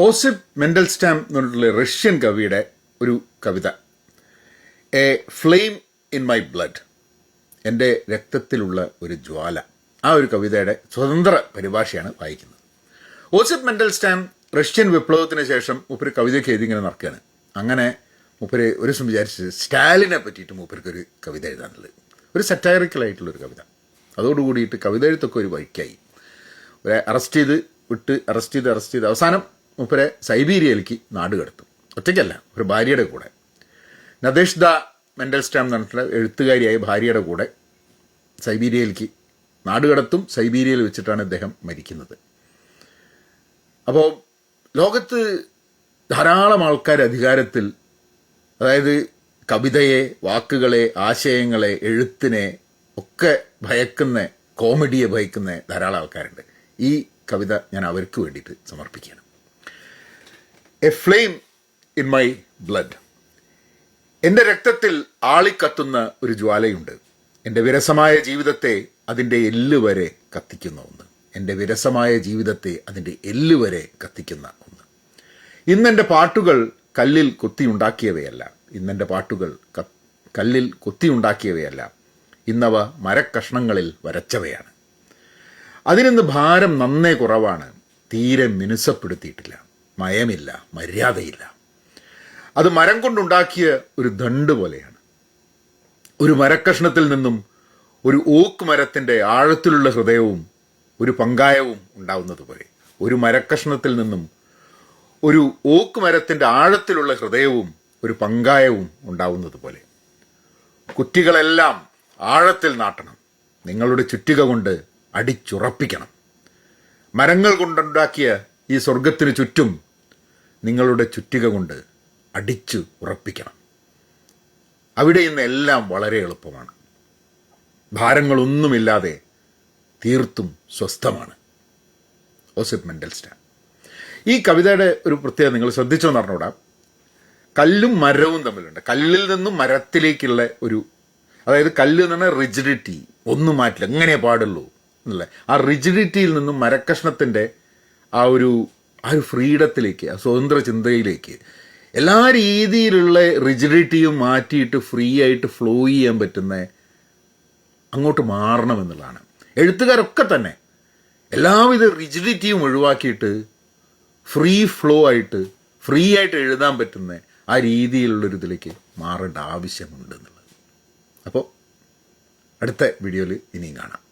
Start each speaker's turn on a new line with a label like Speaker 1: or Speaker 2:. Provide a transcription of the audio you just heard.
Speaker 1: ഓസിപ്പ് മെൻഡൽസ്റ്റാം എന്ന് പറഞ്ഞിട്ടുള്ള റഷ്യൻ കവിയുടെ ഒരു കവിത. A flame in my blood. എന്റെ രക്തത്തിലുള്ള ഒരു ജ്വാല. ആ ഒരു കവിതയുടെ സ്വതന്ത്ര പരിഭാഷയാണ് വായിക്കുന്നത്. ഓസിപ് മെന്റൽ സ്റ്റാം റഷ്യൻ വിപ്ലവത്തിന് ശേഷം മൂപ്പര് കവിതയ്ക്ക് എഴുതി ഇങ്ങനെ നടക്കുകയാണ്. അങ്ങനെ മൂപ്പര് ഒരു ദിവസം വിചാരിച്ചത് സ്റ്റാലിനെ പറ്റിയിട്ട് മൂപ്പർക്ക് ഒരു കവിത എഴുതാനുള്ളത്. ഒരു സറ്റയറിക്കലായിട്ടുള്ളൊരു കവിത. അതോടുകൂടിയിട്ട് കവിത എഴുത്തൊക്കെ ഒരു വഴിക്കായി. ഒരു അറസ്റ്റ് ചെയ്ത് വിട്ട് അറസ്റ്റ് ചെയ്ത് അറസ്റ്റ് ചെയ്ത് അവസാനം മൂപ്പരെ സൈബീരിയയിലേക്ക് നാട് കടത്തും. ഒറ്റയ്ക്കല്ല ഒരു ഭാര്യയുടെ കൂടെ. നദേഷ് ദ മെൻഡൽസ്റ്റാം എന്ന് പറഞ്ഞിട്ടുള്ള എഴുത്തുകാരിയായ ഭാര്യയുടെ കൂടെ സൈബീരിയയിലേക്ക് നാട് കടത്തും സൈബീരിയയിൽ വെച്ചിട്ടാണ് ഇദ്ദേഹം മരിക്കുന്നത്. അപ്പോൾ ലോകത്ത് ധാരാളം ആൾക്കാർ അധികാരത്തിൽ അതായത് കവിതയെ വാക്കുകളെ ആശയങ്ങളെ എഴുത്തിനെ ഒക്കെ ഭയക്കുന്ന കോമഡിയെ ഭയക്കുന്ന ധാരാളം ആൾക്കാരുണ്ട്. ഈ കവിത ഞാൻ അവർക്ക് വേണ്ടിയിട്ട് സമർപ്പിക്കുകയാണ്. A flame in my blood എന്റെ രക്തത്തിൽ ആളിക്കത്തുന്ന ഒരു ജ്വാലയുണ്ട്. എന്റെ വിരസമായ ജീവിതത്തെ അതിന്റെ എല്ല് വരെ കത്തിക്കുന്ന ഒന്ന്. എന്റെ വിരസമായ ജീവിതത്തെ അതിന്റെ എല്ല് വരെ കത്തിക്കുന്ന ഒന്ന്. ഇന്നെന്റെ പാട്ടുകൾ കല്ലിൽ കൊത്തിയുണ്ടാക്കിയവയല്ല ഇന്നെന്റെ പാട്ടുകൾ കല്ലിൽ കൊത്തിയുണ്ടാക്കിയവയല്ല ഇന്നവ മരക്കഷ്ണങ്ങളിൽ വരച്ചവയാണ്. അതിനിന്ന് ഭാരം നന്നേ കുറവാണ്. തീരെ മിനുസപ്പെടുത്തിയിട്ടില്ല. മയമില്ല മര്യാദയില്ല. അത് മരം കൊണ്ടുണ്ടാക്കിയ ഒരു ദണ്ട് പോലെയാണ്. ഒരു മരക്കഷ്ണത്തിൽ നിന്നും ഒരു ഓക്ക് മരത്തിന്റെ ആഴത്തിലുള്ള ഹൃദയവും ഒരു പങ്കായവും ഉണ്ടാവുന്നത് പോലെ. ഒരു മരക്കഷ്ണത്തിൽ നിന്നും ഒരു ഓക്ക് മരത്തിന്റെ ആഴത്തിലുള്ള ഹൃദയവും ഒരു പങ്കായവും ഉണ്ടാവുന്നത് പോലെ. കുറ്റികളെല്ലാം ആഴത്തിൽ നാട്ടണം. നിങ്ങളുടെ ചുറ്റിക കൊണ്ട് അടിച്ചുറപ്പിക്കണം. മരങ്ങൾ കൊണ്ടുണ്ടാക്കിയ ഈ സ്വർഗത്തിന് ചുറ്റും നിങ്ങളുടെ ചുറ്റിക കൊണ്ട് അടിച്ച് ഉറപ്പിക്കണം. അവിടെ ഇന്ന് എല്ലാം വളരെ എളുപ്പമാണ്. ഭാരങ്ങളൊന്നുമില്ലാതെ തീർത്തും സ്വസ്ഥമാണ്. ഓസിഫ് മെൻഡൽസ്റ്റാൻ ഈ കവിതയുടെ ഒരു പ്രത്യേകത നിങ്ങൾ ശ്രദ്ധിച്ചോ എന്ന് പറഞ്ഞുകൂടാ കല്ലും മരവും തമ്മിലുണ്ട്. കല്ലിൽ നിന്നും മരത്തിലേക്കുള്ള ഒരു അതായത് കല്ല് എന്ന് പറഞ്ഞാൽ റിജിഡിറ്റി ഒന്നും മാറ്റില്ല എങ്ങനെ പാടുള്ളൂ എന്നല്ലേ ആ റിജിഡിറ്റിയിൽ നിന്നും മരക്കഷ്ണത്തിന്റെ ആ ഒരു ആ ഒരു ഫ്രീഡത്തിലേക്ക് ആ സ്വതന്ത്ര ചിന്തയിലേക്ക് എല്ലാ രീതിയിലുള്ള റിജിഡിറ്റിയും മാറ്റിയിട്ട് ഫ്രീ ആയിട്ട് ഫ്ലോ ചെയ്യാൻ പറ്റുന്ന അങ്ങോട്ട് മാറണമെന്നുള്ളതാണ് എഴുത്തുകാരൊക്കെ തന്നെ എല്ലാവിധ റിജിഡിറ്റിയും ഒഴിവാക്കിയിട്ട് ഫ്രീ ഫ്ലോ ആയിട്ട് ഫ്രീ ആയിട്ട് എഴുതാൻ പറ്റുന്ന ആ രീതിയിലുള്ളൊരു ഇതിലേക്ക് മാറേണ്ട ആവശ്യമുണ്ട് എന്നുള്ളത്. അപ്പോൾ അടുത്ത വീഡിയോയിൽ ഇനിയും കാണാം.